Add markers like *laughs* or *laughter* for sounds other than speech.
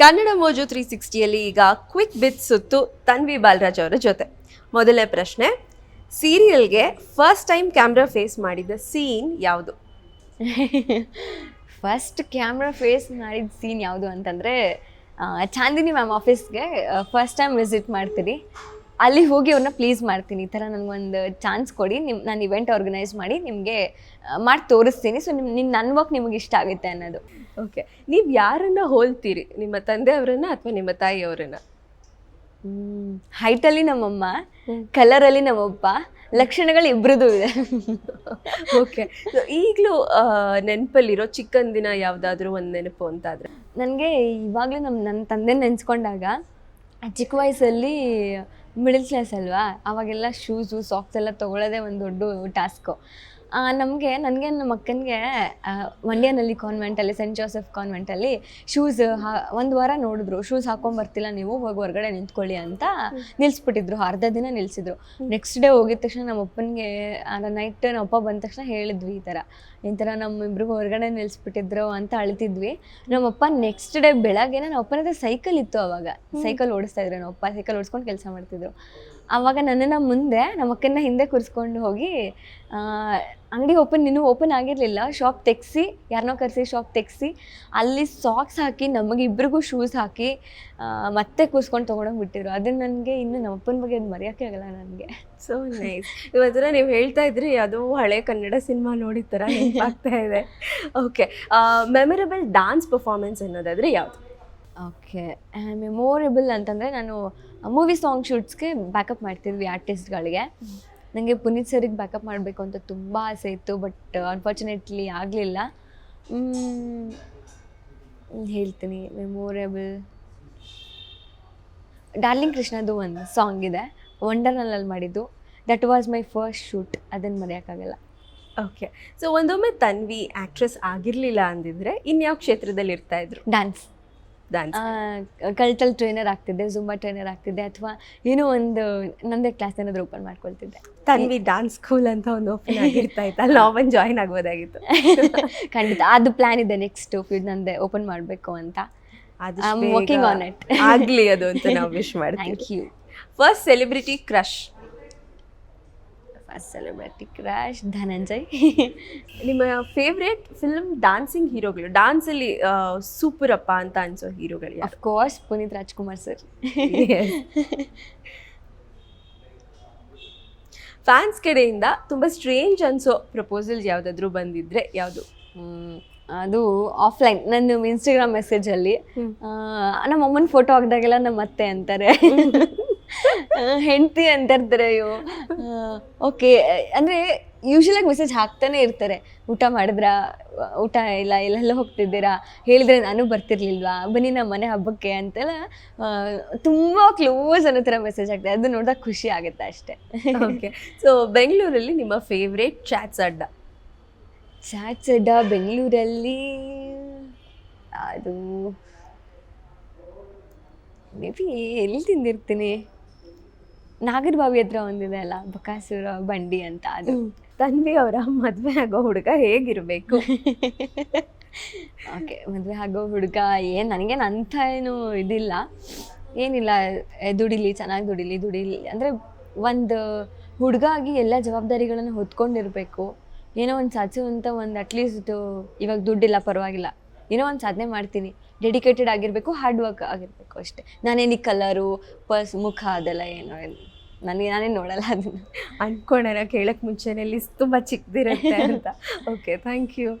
ಕನ್ನಡ ಮೋಜು ತ್ರೀ ಸಿಕ್ಸ್ಟಿಯಲ್ಲಿ ಈಗ ಕ್ವಿಕ್ ಬಿತ್ ಸುತ್ತು ತನ್ವಿ ಬಾಲರಾಜ್ ಅವರ ಜೊತೆ. ಮೊದಲನೇ ಪ್ರಶ್ನೆ ಸೀರಿಯಲ್ಗೆ ಫಸ್ಟ್ ಟೈಮ್ ಕ್ಯಾಮ್ರಾ ಫೇಸ್ ಮಾಡಿದ ಸೀನ್ ಯಾವುದು? ಫಸ್ಟ್ ಕ್ಯಾಮ್ರಾ ಫೇಸ್ ಮಾಡಿದ ಸೀನ್ ಯಾವುದು ಅಂತಂದರೆ ಚಾಂದಿನಿ ಮ್ಯಾಮ್ ಆಫೀಸ್ಗೆ ಫಸ್ಟ್ ಟೈಮ್ ವಿಸಿಟ್ ಮಾಡ್ತೀನಿ ಅಲ್ಲಿ ಹೋಗಿ ಅವ್ರನ್ನ ಪ್ಲೀಸ್ ಮಾಡ್ತೀನಿ. ಈ ಥರ ನನಗೊಂದು ಚಾನ್ಸ್ ಕೊಡಿ. ನಿಮ್ಮ ನಾನು ಇವೆಂಟ್ ಆರ್ಗನೈಸ್ ಮಾಡಿ ನಿಮಗೆ ಮಾಡಿ ತೋರಿಸ್ತೀನಿ. ಸೊ ನಿಮ್ಮ ನಿನ್ನ ನನ್ನ ವರ್ಕ್ ನಿಮಗೆ ಇಷ್ಟ ಆಗುತ್ತೆ ಅನ್ನೋದು. ಓಕೆ ನೀವು ಯಾರನ್ನ ಹೋಲ್ತೀರಿ? ನಿಮ್ಮ ತಂದೆಯವರನ್ನ ಅಥವಾ ನಿಮ್ಮ ತಾಯಿಯವರನ್ನ ಹೈಟಲ್ಲಿ ನಮ್ಮಮ್ಮ. ಕಲರಲ್ಲಿ ನಮ್ಮಪ್ಪ ಲಕ್ಷಣಗಳು ಇಬ್ಬರದು ಇದೆ. ಓಕೆ ಸೊ ಈಗಲೂ ನೆನಪಲ್ಲಿರೋ ಚಿಕ್ಕಂದಿನ ಯಾವುದಾದ್ರೂ ಒಂದು ನೆನಪು ಅಂತಾದರೆ? ನನಗೆ ಇವಾಗಲೂ ನಮ್ಮ ನನ್ನ ತಂದೆ ನೆನೆಸ್ಕೊಂಡಾಗ ಚಿಕ್ಕ ವಯಸ್ಸಲ್ಲಿ ಮಿಡಲ್ ಕ್ಲಾಸ್ ಅಲ್ವಾ? ಅವಾಗೆಲ್ಲ ಶೂಸು ಸಾಕ್ಸ್ ಎಲ್ಲ ತೊಗೊಳ್ಳೋದೇ ಒಂದು ದೊಡ್ಡ ಟಾಸ್ಕು ನಮಗೆ ನನಗೆ ನಮ್ಮ ಅಕ್ಕನಿಗೆ ಮಂಡ್ಯನಲ್ಲಿ ಕಾನ್ವೆಂಟಲ್ಲಿ ಸೆಂಟ್ ಜೋಸೆಫ್ ಕಾನ್ವೆಂಟಲ್ಲಿ ಶೂಸ್ ಹಾ ಒಂದು ವಾರ ನೋಡಿದ್ರು. ಶೂಸ್ ಹಾಕೊಂಬರ್ತಿಲ್ಲ ನೀವು ಹೋಗಿ ಹೊರಗಡೆ ನಿಂತ್ಕೊಳ್ಳಿ ಅಂತ ನಿಲ್ಲಿಸ್ಬಿಟ್ಟಿದ್ರು ಅರ್ಧ ದಿನ ನಿಲ್ಲಿಸಿದ್ರು ನೆಕ್ಸ್ಟ್ ಡೇ ಹೋಗಿದ ತಕ್ಷಣ ನಮ್ಮ ಅಪ್ಪನಿಗೆ ನೈಟ್ ನಮ್ಮ ಅಪ್ಪ ಬಂದ ತಕ್ಷಣ ಹೇಳಿದ್ವಿ ಈ ಥರ ಈ ಥರ ನಮ್ಮಿಬ್ರಿಗೂ ಹೊರಗಡೆ ನಿಲ್ಲಿಸ್ಬಿಟ್ಟಿದ್ರು ಅಂತ ಅಳ್ತಿದ್ವಿ. ನಮ್ಮಪ್ಪ ನೆಕ್ಸ್ಟ್ ಡೇ ಬೆಳಗ್ಗೆ ನಮ್ಮ ಅಪ್ಪನ ಹತ್ರ ಸೈಕಲ್ ಇತ್ತು ಅವಾಗ. ಸೈಕಲ್ ಓಡಿಸ್ತಾ ಇದ್ರು ನಮ್ಮ ಅಪ್ಪ. ಸೈಕಲ್ ಓಡಿಸ್ಕೊಂಡು ಕೆಲಸ ಮಾಡ್ತಿದ್ರು. ಆವಾಗ ನನ್ನನ್ನು ಮುಂದೆ ನಮ್ಮ ಅಕ್ಕನ ಹಿಂದೆ ಕೂರಿಸ್ಕೊಂಡು ಹೋಗಿ ಅಂಗಡಿ ಓಪನ್ ಇನ್ನೂ ಓಪನ್ ಆಗಿರಲಿಲ್ಲ. ಶಾಪ್ ತೆಗ್ಸಿ ಯಾರನ್ನೋ ಕರೆಸಿ ಶಾಪ್ ತೆಗ್ಸಿ ಅಲ್ಲಿ ಸಾಕ್ಸ್ ಹಾಕಿ ನಮಗೆ ಇಬ್ರಿಗೂ ಶೂಸ್ ಹಾಕಿ ಮತ್ತೆ ಕೂಸ್ಕೊಂಡು ತೊಗೊಂಡೋಗಿ ಬಿಟ್ಟಿದ್ರು. ಅದನ್ನ ನನಗೆ ಇನ್ನು ನಮ್ಮ ಅಪ್ಪನ ಬಗ್ಗೆ ಅದು ಮರೆಯೋಕ್ಕೆ ಆಗಲ್ಲ ನನಗೆ. ಸೊ ನೈಸ್ ಇವತ್ತರ ನೀವು ಹೇಳ್ತಾ ಇದ್ರಿ ಅದು ಹಳೆ ಕನ್ನಡ ಸಿನಿಮಾ ನೋಡಿದ ಥರ ನೆನಪಾಗ್ತಾ ಇದೆ. ಓಕೆ ಮೆಮೊರೇಬಲ್ ಡಾನ್ಸ್ ಪರ್ಫಾರ್ಮೆನ್ಸ್ ಅನ್ನೋದಾದ್ರೆ ಯಾವುದು? ಓಕೆ ಮೆಮೋರೇಬಲ್ ಅಂತಂದರೆ ನಾನು ಮೂವಿ ಸಾಂಗ್ ಶೂಟ್ಸ್ಗೆ ಬ್ಯಾಕಪ್ ಮಾಡ್ತಿದ್ವಿ ಆರ್ಟಿಸ್ಟ್ಗಳಿಗೆ ನನಗೆ ಪುನೀತ್ ಸರಿಗೆ ಬ್ಯಾಕಪ್ ಮಾಡಬೇಕು ಅಂತ ತುಂಬ ಆಸೆ ಇತ್ತು ಬಟ್ ಅನ್ಫಾರ್ಚುನೇಟ್ಲಿ ಆಗಲಿಲ್ಲ. ಹೇಳ್ತೀನಿ. ಮೆಮೋರೇಬಲ್ ಡಾರ್ಲಿಂಗ್ ಕೃಷ್ಣದು ಒಂದು ಸಾಂಗ್ ಇದೆ. ವಂಡರ್ನಲ್ಲಿ ಮಾಡಿದ್ದು. That was my first shoot ಅದನ್ನು ಮರೆಯೋಕ್ಕಾಗಲ್ಲ. ಓಕೆ ಸೊ ಒಂದೊಮ್ಮೆ ತನ್ವಿ ಆ್ಯಕ್ಟ್ರೆಸ್ ಆಗಿರಲಿಲ್ಲ ಅಂದಿದ್ರೆ ಇನ್ಯಾವ ಕ್ಷೇತ್ರದಲ್ಲಿ ಇರ್ತಾ ಇದ್ರು? ಡ್ಯಾನ್ಸ್ ಡ್ಯಾನ್ಸ್ ಕಲ್ಟಲ್ ಟ್ರೈನರ್ ಆಗ್ತಿದ್ದೆ ಜುಂಬಾ ಟ್ರೈನರ್ ಆಗ್ತಿದ್ದೆ ಅಥವಾ ಏನೋ ಒಂದು ನಂದೇ ಕ್ಲಾಸ್ ಏನಾದರೂ ಓಪನ್ ಮಾಡ್ಕೊಳ್ತಿದ್ದೆ. ತನ್ವಿ ಡಾನ್ಸ್ ಸ್ಕೂಲ್ ಅಂತ ಒಂದು ಓಪನ್ ಆಗಿರ್ತಾ ಇತ್ತು. ಅಲ್ಲಿ ಓಪನ್ ಜಾಯಿನ್ ಆಗ್ಬೋದಾಗಿತ್ತು. *laughs* ಖಂಡಿತ. ಅದು ಪ್ಲಾನ್ ಇದೆ ನೆಕ್ಸ್ಟ್ ಫೀಲ್ಡ್ ನಂದೆ ಓಪನ್ ಮಾಡಬೇಕು ಅಂತ. ಅದು I'm ಆನ್ ಇಟ್. ಆಗ್ಲಿ ಅದು ಅಂತ ನಾವು ವಿಶ್ ಮಾಡಿ thank you first celebrity crush first celebrity crush Dhananjay. ನಿಮ್ಮ ಫೇವ್ರೇಟ್ ಫಿಲ್ಮ್ ಡಾನ್ಸಿಂಗ್ ಹೀರೋಗಳು ಡಾನ್ಸಲ್ಲಿ ಸೂಪರ್ ಅಪ್ಪ ಅಂತ ಅನ್ಸೋ ಹೀರೋಗಳು of course of course Puneeth Rajkumar sir fans ಕಡೆಯಿಂದ ತುಂಬ ಸ್ಟ್ರೇಂಜ್ ಅನ್ಸೋ ಪ್ರಪೋಸಲ್ ಯಾವುದಾದ್ರೂ ಬಂದಿದ್ರೆ ಯಾವುದು? ಅದು ಆಫ್ಲೈನ್ ನನ್ನ ಇನ್ಸ್ಟಾಗ್ರಾಮ್ ಮೆಸೇಜಲ್ಲಿ. ನಮ್ಮ ಅಮ್ಮನ ಫೋಟೋ ಹಾಕಿದಾಗೆಲ್ಲ ನಮ್ಮ ಅತ್ತೆ ಅಂತಾರೆ. *laughs* ಹೆಂಡತಿ ಅಂತ ಇರ್ತಾರೆ ಅಯ್ಯೋ. ಓಕೆ ಅಂದರೆ ಯೂಶಲಾಗಿ ಮೆಸೇಜ್ ಹಾಕ್ತಾನೆ ಇರ್ತಾರೆ. ಊಟ ಮಾಡಿದ್ರಾ? ಊಟ ಇಲ್ಲ ಎಲ್ಲೆಲ್ಲ ಹೋಗ್ತಿದ್ದೀರಾ? ಹೇಳಿದ್ರೆ ನಾನು ಬರ್ತಿರ್ಲಿಲ್ವಾ? ಬನ್ನಿ ನಮ್ಮ ಮನೆ ಹಬ್ಬಕ್ಕೆ ಅಂತೆಲ್ಲ ತುಂಬ ಕ್ಲೋಸ್ ಅನ್ನೋ ಥರ ಮೆಸೇಜ್ ಆಗ್ತದೆ ಅದು ನೋಡಿದಾಗ ಖುಷಿ ಆಗುತ್ತೆ ಅಷ್ಟೇ. ಓಕೆ ಸೊ ಬೆಂಗಳೂರಲ್ಲಿ ನಿಮ್ಮ ಫೇವ್ರೇಟ್ ಚಾಟ್ಸ್ ಅಡ್ಡ? ಚಾಟ್ಸ್ ಅಡ್ಡ ಬೆಂಗಳೂರಲ್ಲಿ ಅದು ಮೇ ಬಿ ಎಲ್ಲಿ ತಿಂದಿರ್ತೀನಿ? ನಾಗರಬಾವಿ ಹತ್ರ ಒಂದಿದೆ ಅಲ್ಲ ಬಕಾಸುರ ಬಂಡಿ ಅಂತ ಅದು. ತನ್ವಿ ಅವರ ಮದ್ವೆ ಆಗೋ ಹುಡುಗ ಹೇಗಿರ್ಬೇಕು? *laughs* ಓಕೆ ಮದುವೆ ಆಗೋ ಹುಡುಗ ಏನು ನನಗೇನು ಅಂಥ ಏನು ಇದಿಲ್ಲ. ಏನಿಲ್ಲ ದುಡಿಲಿ ಚೆನ್ನಾಗಿ ದುಡಿಲಿ ದುಡಿಲಿ. ಅಂದರೆ ಒಂದು ಹುಡುಗ ಆಗಿ ಎಲ್ಲ ಜವಾಬ್ದಾರಿಗಳನ್ನು ಹೊತ್ಕೊಂಡಿರಬೇಕು. ಏನೋ ಒಂದು ಸಾಧಿಸುವಂಥ ಒಂದು ಅಟ್ಲೀಸ್ಟ್ ಇವಾಗ ದುಡ್ಡಿಲ್ಲ ಪರವಾಗಿಲ್ಲ. ಏನೋ ಒಂದು ಸಾಧನೆ ಮಾಡ್ತೀನಿ. ಡೆಡಿಕೇಟೆಡ್ ಆಗಿರಬೇಕು ಹಾರ್ಡ್ ವರ್ಕ್ ಆಗಿರಬೇಕು ಅಷ್ಟೇ. ನಾನೇನು ಈ ಕಲರು ಪರ್ಸ್ ಮುಖ ಅದೆಲ್ಲ ಏನೋ ಇಲ್ಲ. ನನಗೆ ನಾನೇ ನೋಡಲ್ಲ ಅದನ್ನು. ಅನ್ಕೊಂಡೆ ಕೇಳಕ್ಕೆ ಮುಂಚೆನೆ ಲಿಸ್ಟ್ ತುಂಬಾ ಚಿಕ್ಕದಿರುತ್ತೆ ಅಂತ. Okay thank you